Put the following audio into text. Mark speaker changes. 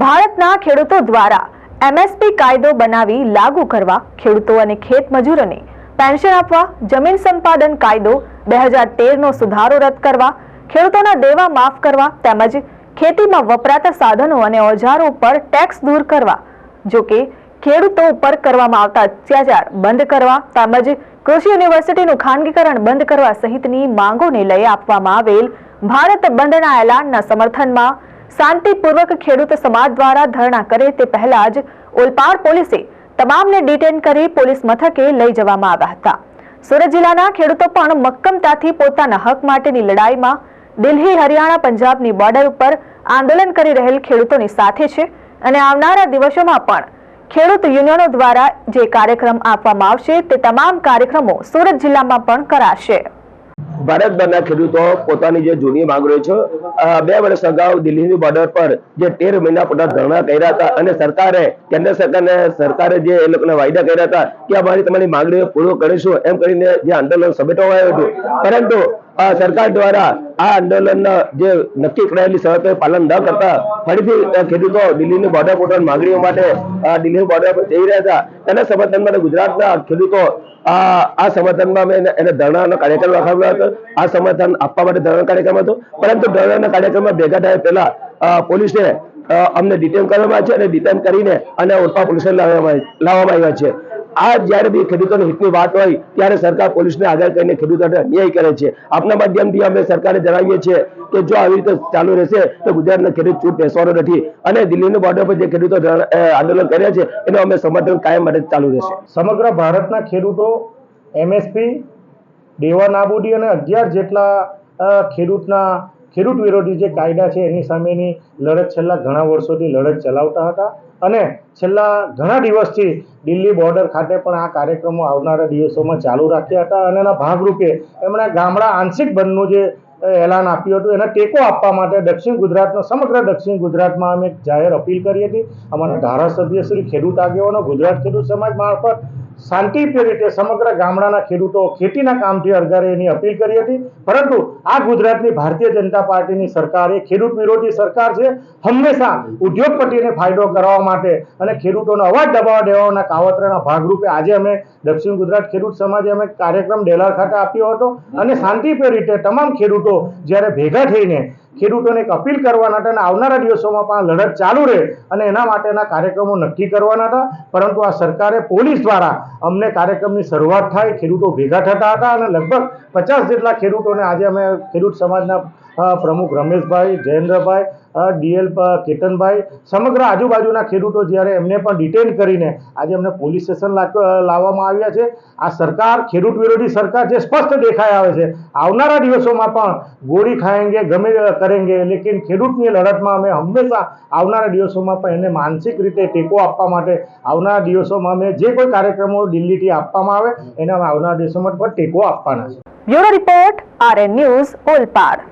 Speaker 1: ભારતના ખેડૂતો દ્વારા એમએસપી કાયદો બનાવી લાગુ કરવા ખેડૂતો અને ખેત મજૂરોને પેન્શન આપવા, જમીન સંપાદન કાયદો બે હજાર તેરનો સુધારો રદ કરવા, ખેડૂતોના દેવા માફ કરવા તેમજ ખેતીમાં વપરાતા સાધનો અને ઓજારો પર ટેક્સ દૂર કરવા, જોકે ખેડૂતો ઉપર કરવામાં આવતા અત્યાચાર બંધ કરવા તેમજ કૃષિ યુનિવર્સિટીનું ખાનગીકરણ બંધ કરવા સહિતની માંગોને લઈ આપવામાં આવેલ ભારત બંધના એલાનના સમર્થનમાં શાંતિપૂર્વક ખેડૂત સમાજ દ્વારા ધરણા કરે તે પહેલા જ ઓલપાડ પોલીસે તમામને ડિટેન કરી પોલીસ મથકે લઈ જવામાં આવ્યા હતા. સુરત જિલ્લાના ખેડૂતો પણ મક્કમતાથી પોતાના હક માટેની લડાઈમાં દિલ્હી, હરિયાણા, પંજાબની બોર્ડર ઉપર આંદોલન કરી રહેલ ખેડૂતોની સાથે છે અને આવનારા દિવસોમાં પણ ખેડૂત યુનિયનો દ્વારા જે કાર્યક્રમ આપવામાં આવશે તે તમામ કાર્યક્રમો સુરત જિલ્લામાં પણ કરાશે.
Speaker 2: ભારતભરના ખેડૂતો પોતાની જે જૂની માંગણીઓ છે બે વર્ષ અગાઉ દિલ્હીની બોર્ડર પર જે તેર મહિના પોતા ધરણા કર્યા હતા અને સરકારે કેન્દ્ર સરકારને સરકારે જે એ લોકોને વાયદા કર્યા હતા કે અમારી તમારી માંગણીઓ પૂરો કરીશું એમ કરીને જે આંદોલન સમેટવામાં આવ્યું હતું. પરંતુ સરકાર દ્વારા આ આંદોલનના જે નક્કી કરાયેલી શરતો પાલન ન કરતા ફરીથી ખેડૂતો દિલ્હીની બોર્ડર પર માંગણીઓ માટે અ, દિલ્હી બોર્ડર પર જઈ રહ્યા હતા. તેના સમર્થન માટે ગુજરાતના ખેડૂતો આ આ સમર્થનમાં અમે એને- ધરણાનો કાર્યક્રમ રાખાવ્યો હતો. આ સમર્થન આપવા માટે ધરણા કાર્યક્રમ હતો. પરંતુ ધરણાના કાર્યક્રમમાં ભેગા થયા પહેલા પોલીસને પોલીસે અમને ડિટેન કરવામાં આવ્યા છે અને ડિટેન કરીને અને ઓરપા પોલીસે લાવવામાં લાવવામાં આવ્યા છે. આ જ્યારે બી ખેડૂતોની હિતની વાત હોય, ત્યારે સરકાર પોલીસને આગળ કરીને ખેડૂતોને અન્યાય કરે છે. આપના માધ્યમથી અમે સરકારે જણાવીએ છીએ કે જો આવી રીતે ચાલુ રહેશે, તો ગુજરાતના ખેડૂત ચૂપ બેસવાનો નથી. અને દિલ્હીની બોર્ડર પર જે ખેડૂતો આંદોલન કર્યા છે, એનું અમે સમર્થન કાયમ માટે ચાલુ રહેશે.
Speaker 3: સમગ્ર ભારતના ખેડૂતો, એમએસપી, દેવા નાબૂદી અને અગિયાર જેટલા ખેડૂતના, ખેડૂત વિરોધી જે કાયદા છે, એની સામેની લડત છેલ્લા ઘણા વર્ષોથી લડત ચલાવતા હતા. અને છેલ્લા ઘણા દિવસથી દિલ્હી બોર્ડર ખાતે પણ આ કાર્યક્રમો આવનારા દિવસોમાં ચાલુ રાખ્યા હતા અને એના ભાગરૂપે એમણે ગામડા આંશિક બંધનું જે એલાન આપ્યું હતું, એને ટેકો આપવા માટે દક્ષિણ ગુજરાતનો, સમગ્ર દક્ષિણ ગુજરાતમાં અમે જાહેર અપીલ કરી હતી. અમારા ધારાસભ્ય શ્રી ખેડૂત આગેવાનો, ગુજરાત ખેડૂત સમાજ મારફત શાંતિપ્રિય રીતે સમગ્ર ગામડાના ખેડૂતો ખેતીના કામથી અરગારે એની અપીલ કરી હતી. પરંતુ આ ગુજરાતની ભારતીય જનતા પાર્ટીની સરકાર એ ખેડૂત વિરોધી સરકાર છે, હંમેશા ઉદ્યોગપતિને ફાયદો કરવા માટે અને ખેડૂતોનો અવાજ દબાવવા દેવાના કાવતરાના ભાગરૂપે આજે અમે દક્ષિણ ગુજરાત ખેડૂત સમાજે અમે કાર્યક્રમ ડેલાર ખાતે આપ્યો હતો. અને શાંતિપ્રિય રીતે તમામ ખેડૂતો જ્યારે ભેગા થઈને ખેડૂતોને એક અપીલ કરવાના હતા અને આવનારા દિવસોમાં પણ લડત ચાલુ રહે અને એના માટેના કાર્યક્રમો નક્કી કરવાના હતા. પરંતુ આ સરકારે પોલીસ દ્વારા અમને કાર્યક્રમની શરૂઆત થાય, ખેડૂતો ભેગા થતા હતા અને લગભગ પચાસ જેટલા ખેડૂતોને આજે અમે ખેડૂત સમાજના પ્રમુખ રમેશભાઈ, જયેન્દ્રભાઈ ડીએલ કેતનભાઈ, સમગ્ર આજુબાજુના ખેડૂતો જ્યારે એમને પણ ડિટેન કરીને આજે એમને પોલીસ સ્ટેશન લાવવામાં આવ્યા છે. આ સરકાર, ખેડૂત વિરોધી સરકાર જે સ્પષ્ટ દેખાઈ આવે છે, આવનારા દિવસોમાં પણ ગોળી ખાएंगे ગમે કરેંગે, લેકિન ખેડૂતની લડતમાં અમે હંમેશા આવનારા દિવસોમાં પણ એને માનસિક રીતે ટેકો આપવા માટે આવનારા દિવસોમાં અમે જે કોઈ કાર્યક્રમો દિલ્હીથી આપવામાં આવે, એને અમે આવનારા દિવસોમાં પણ ટેકો આપવાના છે.
Speaker 1: Bureau report, RN news, Olpad.